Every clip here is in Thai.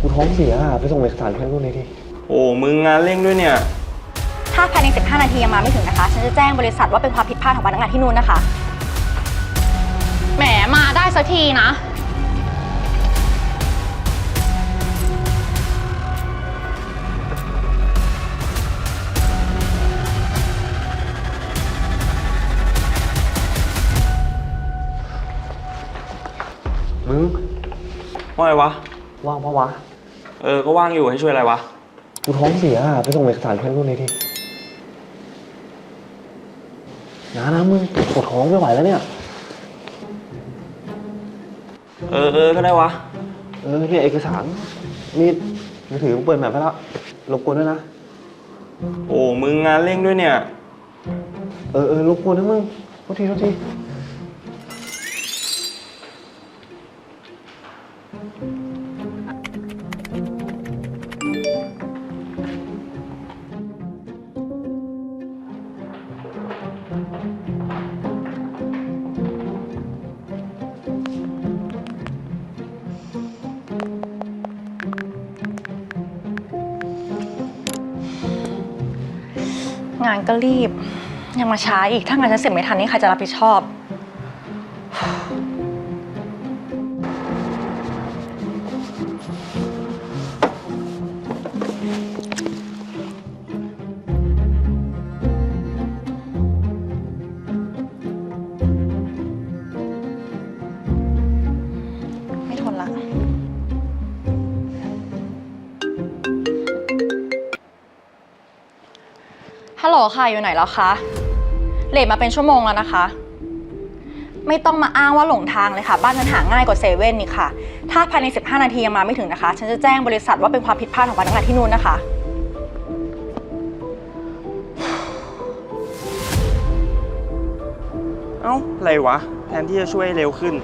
กูท้องเสียอะไปส่งเอกสารเพื่อนรุ่นนี้ดิ โอ้มึงงานเร่งด้วยเนี่ย ถ้าภายใน 15 นาทียังมาไม่ถึงนะคะ ฉันจะแจ้งบริษัทว่าเป็นความผิดพลาดของพนักงานที่นู่นนะคะ แหม มาได้สักทีนะ มึงว่าไงวะ ว่างปะวะ เออ ก็ว่างอยู่ให้ช่วยอะไรวะ กูท้องเสียอะไปส่งเอกสารเพื่อนรุ่นนี้ดินะนะมึงปวดท้องไม่ไหวแล้วเนี่ย เออเออก็ได้วะ เออเนี่ยเอกสารนี่มือถือมึงเปิดแมปไปแล้วรบกวนด้วยนะ โอ้มึงงานเร่งด้วยเนี่ย เออเออรบกวนนะมึงโทษทีโทษที ก็รีบ ยังมาช้าอีกถ้างานฉันเสร็จไม่ทันนี่ใครจะรับผิดชอบ ลค่ะอยู่ไหนแล้วคะเลทมาเป็นชั่วโมงแล้วนะคะ ไม่ต้องมาอ้างว่าหลงทางเลยค่ะ บ้านฉันหาง่ายกว่าเซเว่นนี่ค่ะ ถ้าภายใน 15 นาทียังมาไม่ถึงนะคะ ฉันจะแจ้งบริษัทว่าเป็นความผิดพลาดของพนักงานที่นู่นนะคะ เอ้าอะไรวะ แทนที่จะช่วยให้เร็วขึ้น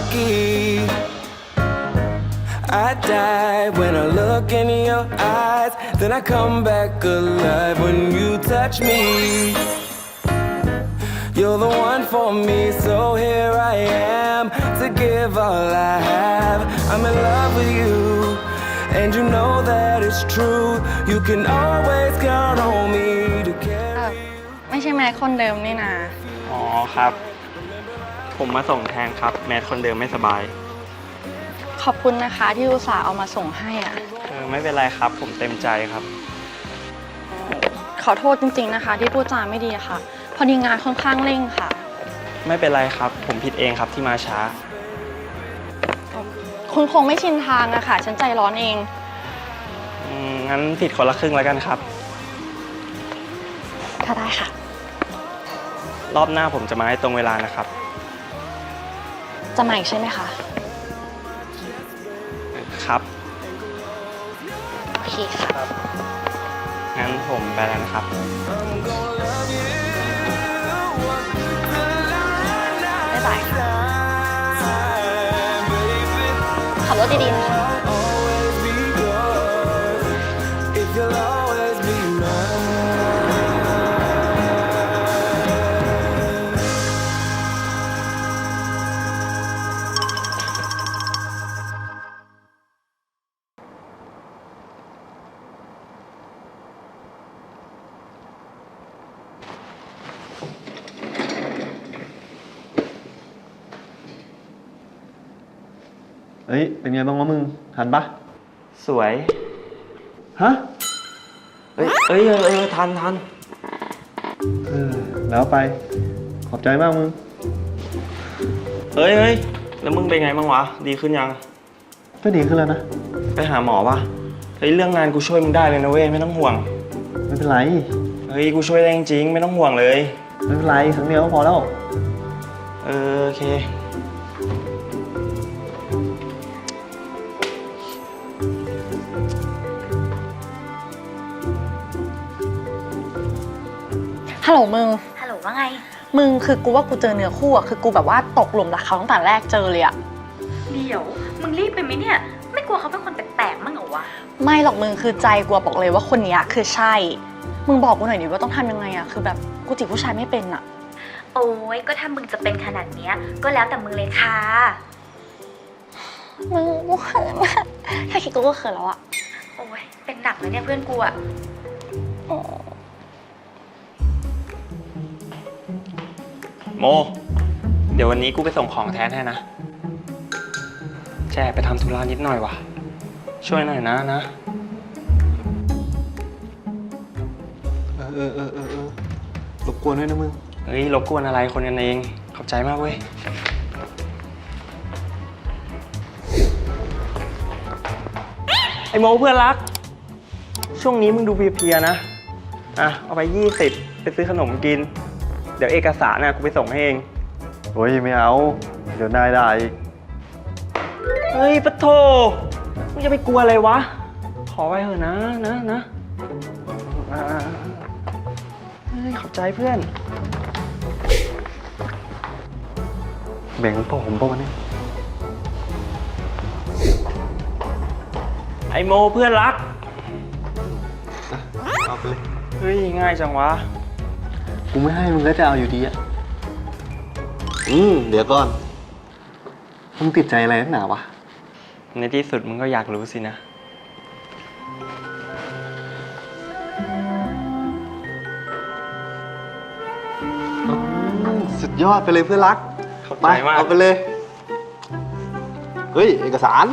lucky? I die when I look in your eyes. Then I come back alive when you touch me. You're the one for me, so here I am to give all I have. I'm in love with you, and you know that it's true. You can always count on me to เอ่อ carry. ไม่ใช่แม่คนเดิมนี่นะ อ๋อครับ ผมมาส่งแทนครับ แมทคนเดิมไม่สบาย ขอบคุณนะคะที่อุตส่าห์เอามาส่งให้อะ เออไม่เป็นไรครับ ผมเต็มใจครับ ขอโทษจริงๆนะคะ ที่พูดจาไม่ดีค่ะ พอดีงานค่อนข้างเร่งค่ะ ไม่เป็นไรครับ ผมผิดเองครับที่มาช้า คุณคงไม่ชินทางอะค่ะ ฉันใจร้อนเอง อืมงั้นผิดคนละครึ่งแล้วกันครับ ถ้าได้ค่ะ รอบหน้าผมจะมาให้ตรงเวลานะครับ จะมาอีกใช่ไหมคะ ครับ โอเคค่ะ งั้นผมไปแล้วนะครับ บ๊ายบายค่ะ ขับรถดีๆนะคะ เอ้ย เป็นไงบ้างวะมึง ทันปะสวย ฮะ เอ้ยเอ้ยเออเออทันทันเออแล้วไป ขอบใจมากมึงเฮ้ยเฮ้ยแล้วมึงเป็นไงบ้างวะ ดีขึ้นยัง ก็ดีขึ้นแล้วนะ ไปหาหมอปะเฮ้ยเรื่องงานกูช่วยมึงได้เลยนะเว้ยไม่ต้องห่วง ไม่เป็นไร เฮ้ยกูช่วยได้จริงๆไม่ต้องห่วงเลย ไม่เป็นไรครั้งเดียวก็พอแล้ว เออโอเค ฮัลโหลมึง ฮัลโหลว่าไง มึงคือกูว่ากูเจอเนื้อคู่อะคือกูแบบว่าตกหลุมรักเขาตั้งแต่แรกเจอเลยอะเดี๋ยว มึงรีบไปไหมเนี่ย ไม่กลัวเขาเป็นคนแปลกๆมั้งเหรอวะ ไม่หรอกมึงคือใจกูอะบอกเลยว่าคนเนี้ยคือใช่ มึงบอกกูหน่อยดิว่าต้องทำยังไงอะคือแบบกูจีบผู้ชายไม่เป็นอะโอ้ยก็ถ้ามึงจะเป็นขนาดเนี้ย ก็แล้วแต่มึงเลยค่ะ มึงกูเขินอะแค่คิดกูก็เขินแล้วอะโอ้ยเป็นหนักเลยเนี่ยเพื่อนกูอะ โม เดี๋ยววันนี้กูไปส่งของแทนให้นะ แช่ไปทำธุระนิดหน่อยวะช่วยหน่อยนะนะ เออเออเออเออเออรบกวนด้วยนะมึง เฮ้ยรบกวนอะไรคนกันเอง ขอบใจมากเว้ย ไอโมเพื่อนรัก ช่วงนี้มึงดูเพลียๆนะ อะ เอาไปยี่สิบไปซื้อขนมกินเดี๋ยวเอกสารน่ะกูไปส่งให้เอง โอ้ยไม่เอา เดี๋ยวนายได้อีกเฮ้ยปะโถมึงจะไปกลัวอะไรวะ ขอไว้เถอะนะนะนะอ่าเฮ้ยขอบใจเพื่อน แบ่งพวกผมปะวันนี้ไอโมเพื่อนรัก เอาไปเลย เฮ้ย ง่ายจังวะ กูไม่ให้มึงก็จะเอาอยู่ดีอะอืมเดี๋ยวก่อน มึงติดใจอะไรนักหนาวะ ในที่สุดมึงก็อยากรู้สินะอืมสุดยอดไปเลยเพื่อนรักขอบไปใจมาก เอาไปเลย เฮ้ย เอกสาร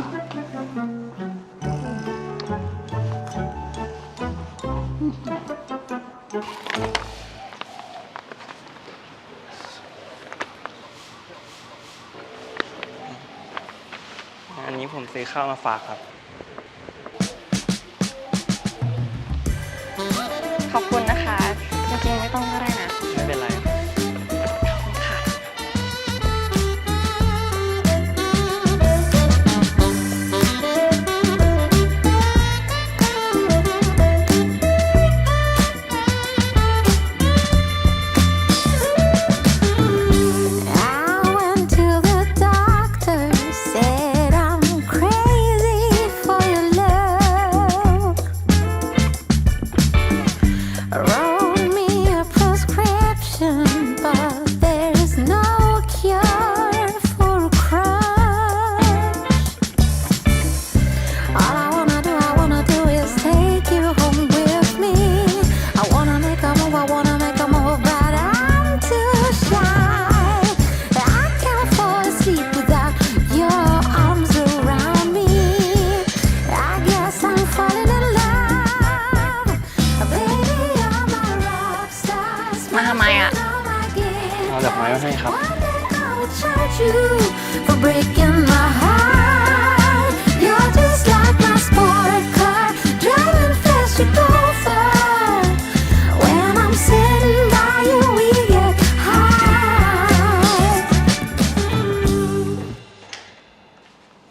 อันนี้ผม ซื้อข้าวมาฝากครับ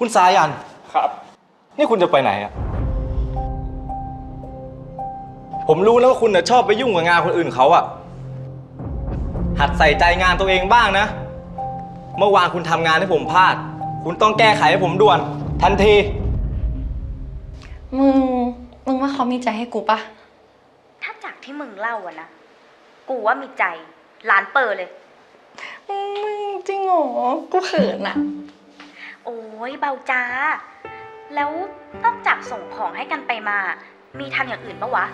คุณสายัน ครับ นี่คุณจะไปไหนอะผมรู้แล้วว่าคุณน่ะชอบไปยุ่งกับงานคนอื่นเขาอะหัดใส่ใจงานตัวเองบ้างนะ เมื่อวานคุณทำงานให้ผมพลาด คุณต้องแก้ไขให้ผมด่วน ทันที มึง มึงว่าเขามีใจให้กูปะถ้าจากที่มึงเล่าอะนะ กูว่ามีใจล้านเปอร์เลย มึงจริงเหรอ กูเขินอะ โอ้ยเบาจ้า แล้วนอกจากส่งของให้กันไปมา มีทำอย่างอื่นปะวะ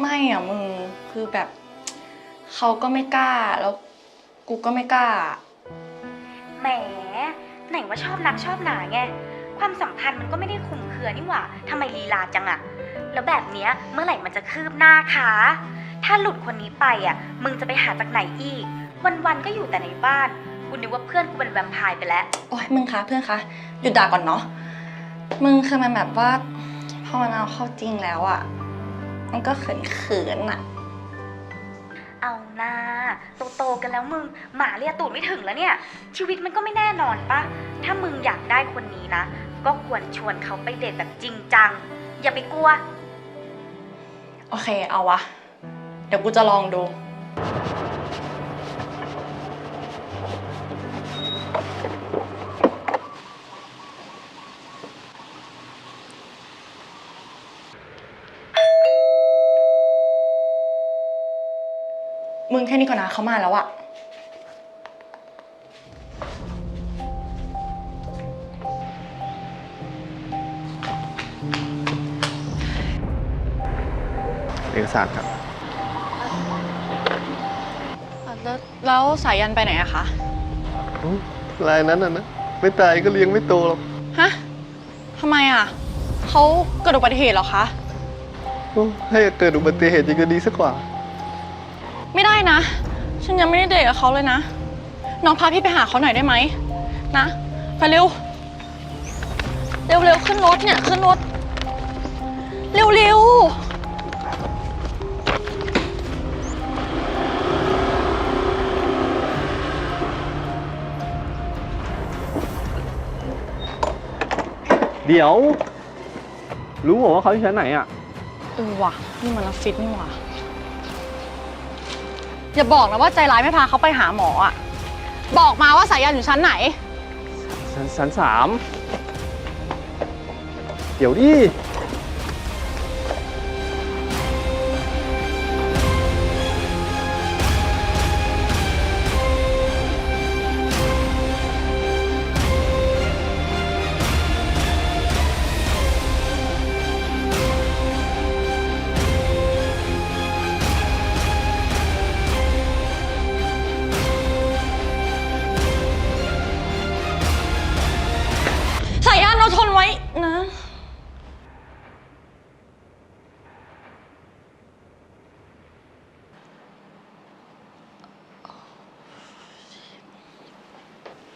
ไม่อะมึงคือแบบ เขาก็ไม่กล้าแล้ว กูก็ไม่กล้า แหม ไหนว่าชอบนักชอบหนาไง ความสัมพันธ์มันก็ไม่ได้คลุมเครือนี่หว่าทำไมลีลาจังอะแล้วแบบเนี้ยเมื่อไหร่มันจะคืบหน้าคะ ถ้าหลุดคนนี้ไปอะมึงจะไปหาจากไหนอีก วันๆก็อยู่แต่ในบ้าน กูนึกว่าเพื่อนกูเป็นแวมไพร์ไปแล้ว โอ้ยมึงคะเพื่อนคะหยุดด่าก่อนเนาะมึงคือมันแบบว่าพอมันเอาเข้าจริงแล้วอะมันก็เขินเขินๆอะเอาหน้าโตๆกันแล้วมึงหมาเลียตูดไม่ถึงแล้วเนี่ย ชีวิตมันก็ไม่แน่นอนปะถ้ามึงอยากได้คนนี้นะ ก็ควรชวนเขาไปเดทแบบจริงจัง อย่าไปกลัว โอเคเอาวะ เดี๋ยวกูจะลองดู แค่นี้ก่อนนะเขามาแล้วอะเอกสารครับ แล้วแล้วสายยันไปไหนอะคะ ลายนั้นน่ะนะ ไม่ตายก็เลี้ยงไม่โตหรอกฮะทำไมอะเขาเกิดอุบัติเหตุเหรอคะ โอ้ให้เกิดอุบัติเหตุยังจะดีสักกว่า ไม่ได้นะ ฉันยังไม่ได้เดทกับเขาเลยนะ น้องพาพี่ไปหาเขาหน่อยได้ไหม นะ ไปเร็ว เร็วเร็วขึ้นรถเนี่ย ขึ้นรถ เร็วเร็วเดี๋ยว รู้เหรอว่าเขาอยู่ชั้นไหนอะ เออว่ะ นี่มันออฟฟิศนี่ว่ะ อย่าบอกนะว่าใจร้ายไม่พาเขาไปหาหมออะบอกมาว่าสายยานอยู่ชั้นไหน ชั้นชั้นสาม เดี๋ยวดิ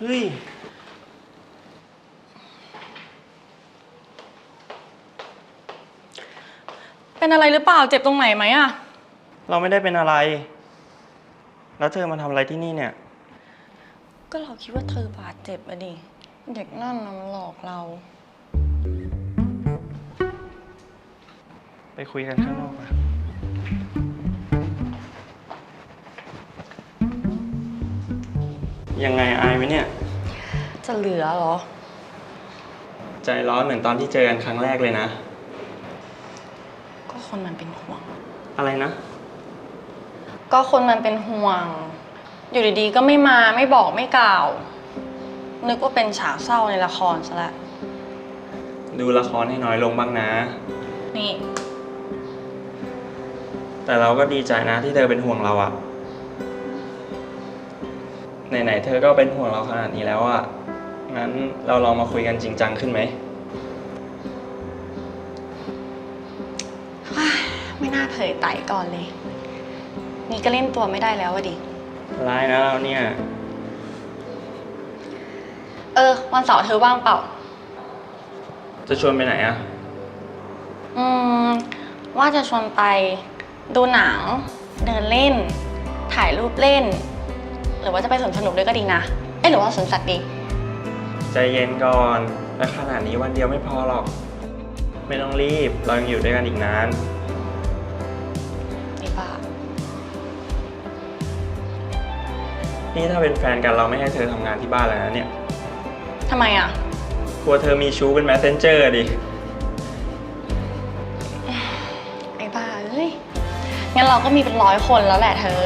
เฮ้ย เป็นอะไรหรือเปล่าเจ็บตรงไหนไหมอะเราไม่ได้เป็นอะไร แล้วเธอมาทำอะไรที่นี่เนี่ย ก็เราคิดว่าเธอบาดเจ็บอะดิ เด็กนั่นนะมันหลอกเรา ไปคุยกันข้างนอกอะ ยังไงอายไหมเนี่ย จะเหลือเหรอ ใจร้อนเหมือนตอนที่เจอกันครั้งแรกเลยนะ ก็คนมันเป็นห่วง อะไรนะ ก็คนมันเป็นห่วง อยู่ดีๆ ก็ไม่มาไม่บอกไม่กล่าว นึกว่าเป็นฉากเศร้าในละครซะแล้วดูละครให้น้อยลงบ้างนะ นี่ แต่เราก็ดีใจนะที่เธอเป็นห่วงเราอะ ไหนๆเธอก็เป็นห่วงเราขนาดนี้แล้วอะงั้นเราลองมาคุยกันจริงจังขึ้นไหม ไม่น่าเผยไตก่อนเลย นี่ก็เล่นตัวไม่ได้แล้วอะดิ ร้ายนะเราเนี่ย เออ วันเสาร์เธอว่างเปล่า จะชวนไปไหนอะอืม ว่าจะชวนไปดูหนัง เดินเล่น ถ่ายรูปเล่น หรือว่าจะไปสวนสนุกด้วยก็ดีนะ เอ๊ะหรือว่าสวนสัตว์ดี ใจเย็นก่อน และขนาดนี้วันเดียวไม่พอหรอก ไม่ต้องรีบ เรายังอยู่ด้วยกันอีกนาน ดีป่ะนี่ถ้าเป็นแฟนกันเราไม่ให้เธอทำงานที่บ้านแล้วนะเนี่ย ทำไมอะ กลัวเธอมีชู้เป็น messenger ดิ ไอ้บ้าเอ้ย งั้นเราก็มีเป็นร้อยคนแล้วแหละเธอ